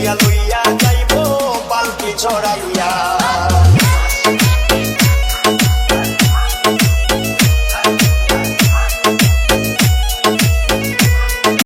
লইয়া লইয়া যাইব পালকি ছড়াইয়া